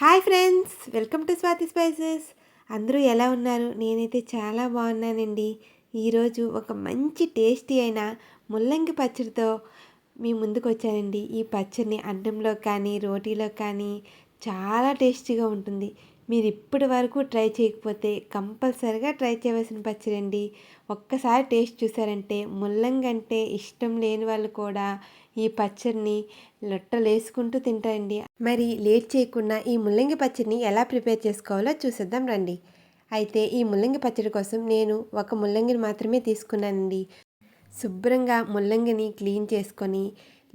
Hi friends welcome to Swathi spices. అందరూ ఎలా ఉన్నారు? నేనైతే చాలా బాగున్నానండి. ఈరోజు ఒక మంచి టేస్టీ అయిన ముల్లంగి పచ్చడితో మీ ముందుకు వచ్చానండి. ఈ పచ్చడిని అన్నంలో కానీ రోటీలో కానీ చాలా టేస్టీగా ఉంటుంది. మీరు ఇప్పటి వరకు ట్రై చేయకపోతే కంపల్సరిగా ట్రై చేయవలసిన పచ్చడి అండి ఒక్కసారి టేస్ట్ చూసారంటే ముల్లంగి అంటే ఇష్టం లేని వాళ్ళు కూడా ఈ పచ్చడిని లొట్టలేసుకుంటూ తింటారండి. మరి లేట్ చేయకుండా ఈ ముల్లంగి పచ్చడిని ఎలా ప్రిపేర్ చేసుకోవాలో చూసేద్దాం రండి. అయితే ఈ ముల్లంగి పచ్చడి కోసం నేను ఒక ముల్లంగిని మాత్రమే తీసుకున్నానండి. శుభ్రంగా ముల్లంగిని క్లీన్ చేసుకొని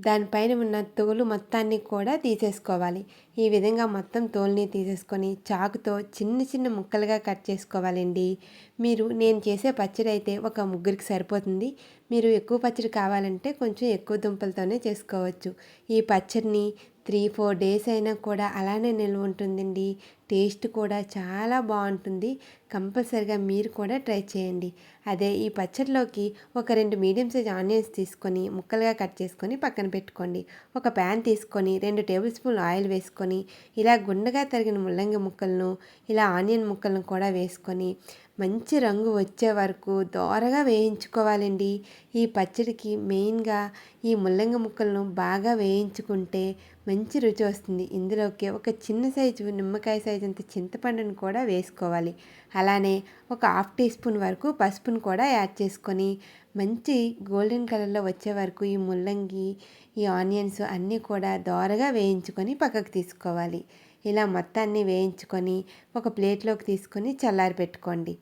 దానిపైన ఉన్న తోలు మొత్తాన్ని కూడా తీసేసుకోవాలి. ఈ విధంగా మొత్తం తోలుని తీసేసుకొని చాకుతో చిన్న చిన్న ముక్కలుగా కట్ చేసుకోవాలండి. మీరు నేను చేసే పచ్చడి అయితే ఒక ముగ్గురికి సరిపోతుంది. మీరు ఎక్కువ పచ్చడి కావాలంటే కొంచెం ఎక్కువ దుంపలతోనే చేసుకోవచ్చు. ఈ పచ్చడిని త్రీ ఫోర్ డేస్ అయినా కూడా అలానే నిల్వ ఉంటుందండి. టేస్ట్ కూడా చాలా బాగుంటుంది. కంపల్సరిగా మీరు కూడా ట్రై చేయండి. అదే ఈ పచ్చడిలోకి ఒక రెండు మీడియం సైజ్ ఆనియన్స్ తీసుకొని ముక్కలుగా కట్ చేసుకొని పక్కన పెట్టుకోండి. ఒక ప్యాన్ తీసుకొని రెండు టేబుల్ స్పూన్ ఆయిల్ వేసుకొని ఇలా గుండగా తరిగిన ముల్లంగి ముక్కలను ఇలా ఆనియన్ ముక్కలను కూడా వేసుకొని మంచి రంగు వచ్చే వరకు దోరగా వేయించుకోవాలండి. ఈ పచ్చడికి మెయిన్గా ఈ ముల్లంగి ముక్కలను బాగా వేయించుకుంటే మంచి రుచి వస్తుంది. ఇందులోకి ఒక చిన్న సైజు నిమ్మకాయ సైజు అంత చింతపండును కూడా వేసుకోవాలి. అలానే ఒక హాఫ్ టీ స్పూన్ వరకు పసుపును కూడా యాడ్ చేసుకొని మంచి గోల్డెన్ కలర్లో వచ్చే వరకు ఈ ముల్లంగి ఈ ఆనియన్స్ అన్నీ కూడా దోరగా వేయించుకొని పక్కకు తీసుకోవాలి. ఇలా మొత్తాన్ని వేయించుకొని ఒక ప్లేట్లోకి తీసుకొని చల్లారి పెట్టుకోండి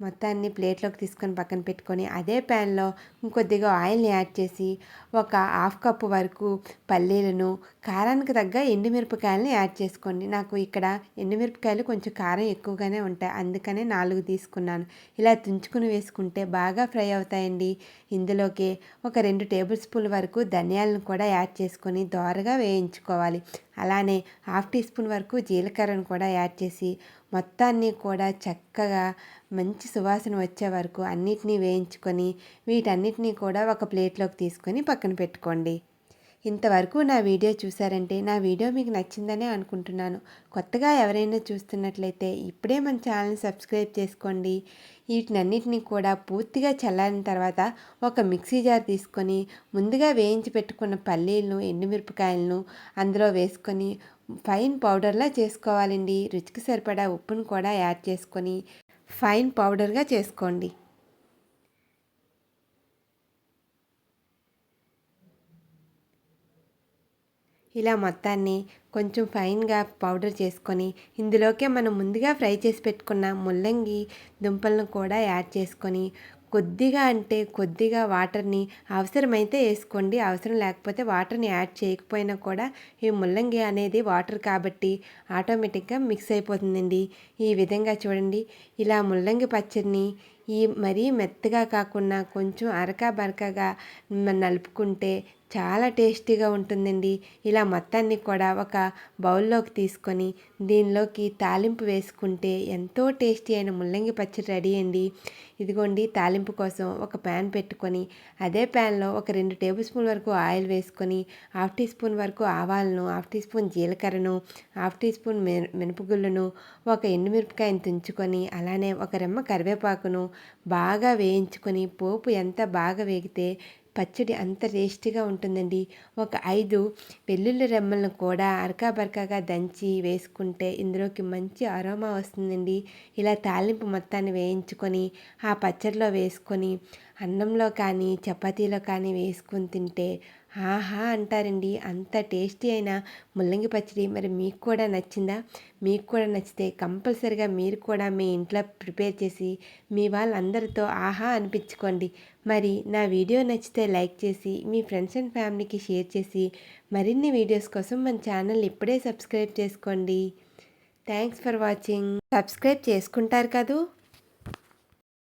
మొత్తాన్ని ప్లేట్లోకి తీసుకొని పక్కన పెట్టుకొని అదే ప్యాన్లో ఇంకొద్దిగా ఆయిల్ని యాడ్ చేసి ఒక హాఫ్ కప్పు వరకు పల్లీలను కారానికి తగ్గ ఎండుమిరపకాయలని యాడ్ చేసుకోండి. నాకు ఇక్కడ ఎండుమిరపకాయలు కొంచెం కారం ఎక్కువగానే ఉంటాయి. అందుకనే నాలుగు తీసుకున్నాను. ఇలా తుంచుకుని వేసుకుంటే బాగా ఫ్రై అవుతాయండి. ఇందులోకి ఒక రెండు టేబుల్ స్పూన్ల వరకు ధనియాలను కూడా యాడ్ చేసుకొని దోరగా వేయించుకోవాలి. అలానే హాఫ్ టీ స్పూన్ వరకు జీలకర్రను కూడా యాడ్ చేసి మొత్తాన్ని కూడా చక్కగా మంచి సువాసన వచ్చే వరకు అన్నిటినీ వేయించుకొని వీటన్నిటినీ కూడా ఒక ప్లేట్లోకి తీసుకొని పక్కన పెట్టుకోండి. ఇంతవరకు నా వీడియో చూసారంటే నా వీడియో మీకు నచ్చిందనే అనుకుంటున్నాను. కొత్తగా ఎవరైనా చూస్తున్నట్లయితే ఇప్పుడే మన ఛానల్ని సబ్స్క్రైబ్ చేసుకోండి. వీటినన్నిటినీ కూడా పూర్తిగా చల్లారిన తర్వాత ఒక మిక్సీ జార్ తీసుకొని ముందుగా వేయించి పెట్టుకున్న పల్లీలను ఎండుమిరపకాయలను అందులో వేసుకొని ఫైన్ పౌడర్లా చేసుకోవాలండి. రుచికి సరిపడా ఉప్పును కూడా యాడ్ చేసుకొని ఫైన్ పౌడర్గా చేసుకోండి. ఇలా మొత్తాన్ని కొంచెం ఫైన్గా పౌడర్ చేసుకొని ఇందులోకే మనం ముందుగా ఫ్రై చేసి పెట్టుకున్న ముల్లంగి దుంపలను కూడా యాడ్ చేసుకొని కొద్దిగా అంటే కొద్దిగా వాటర్ని అవసరమైతే వేసుకోండి అవసరం లేకపోతే వాటర్ని యాడ్ చేయకపోయినా కూడా ఈ ముల్లంగి అనేది వాటర్ కాబట్టి ఆటోమేటిక్గా మిక్స్ అయిపోతుందండి. ఈ విధంగా చూడండి ఇలా ముల్లంగి పచ్చడిని ఈ మరీ మెత్తగా కాకుండా కొంచెం అరకా బరకగా నలుపుకుంటే చాలా టేస్టీగా ఉంటుందండి. ఇలా మొత్తాన్ని కూడా ఒక బౌల్లోకి తీసుకొని దీనిలోకి తాలింపు వేసుకుంటే ఎంతో టేస్టీ అయిన ముల్లంగి పచ్చడి రెడీ అండి. ఇదిగోండి తాలింపు కోసం ఒక ప్యాన్ పెట్టుకొని అదే ప్యాన్లో ఒక రెండు టేబుల్ స్పూన్ వరకు ఆయిల్ వేసుకొని హాఫ్ టీ స్పూన్ వరకు ఆవాలను హాఫ్ టీ స్పూన్ జీలకర్రను హాఫ్ టీ స్పూన్ మినపగుళ్ళను ఒక ఎండుమిరపకాయను తుంచుకొని అలానే ఒక రెమ్మ కరివేపాకును బాగా వేయించుకొని పోపు ఎంత బాగా వేగితే పచ్చడి అంత టేస్టీగా ఉంటుందండి. ఒక ఐదు వెల్లుల్లి రెమ్మలను కూడా అరకాబరకాగా దంచి వేసుకుంటే ఇందులోకి మంచి అరోమా వస్తుందండి. ఇలా తాలింపు మొత్తాన్ని వేయించుకొని ఆ పచ్చడిలో వేసుకొని అన్నంలో కానీ చపాతీలో కానీ వేసుకొని తింటే ఆహా అంటారండి. అంత టేస్టీ అయిన ముల్లంగి పచ్చడి మరి మీకు కూడా నచ్చిందా? మీకు కూడా నచ్చితే కంపల్సరిగా మీరు కూడా మీ ఇంట్లో ప్రిపేర్ చేసి మీ వాళ్ళందరితో ఆహా అనిపించుకోండి. మరి నా వీడియో నచ్చితే లైక్ చేసి మీ ఫ్రెండ్స్ అండ్ ఫ్యామిలీకి షేర్ చేసి మరిన్ని వీడియోస్ కోసం మన ఛానల్ ఇప్పుడే సబ్స్క్రైబ్ చేసుకోండి. Thanks for watching. సబ్స్క్రైబ్ చేసుకుంటారు కదూ?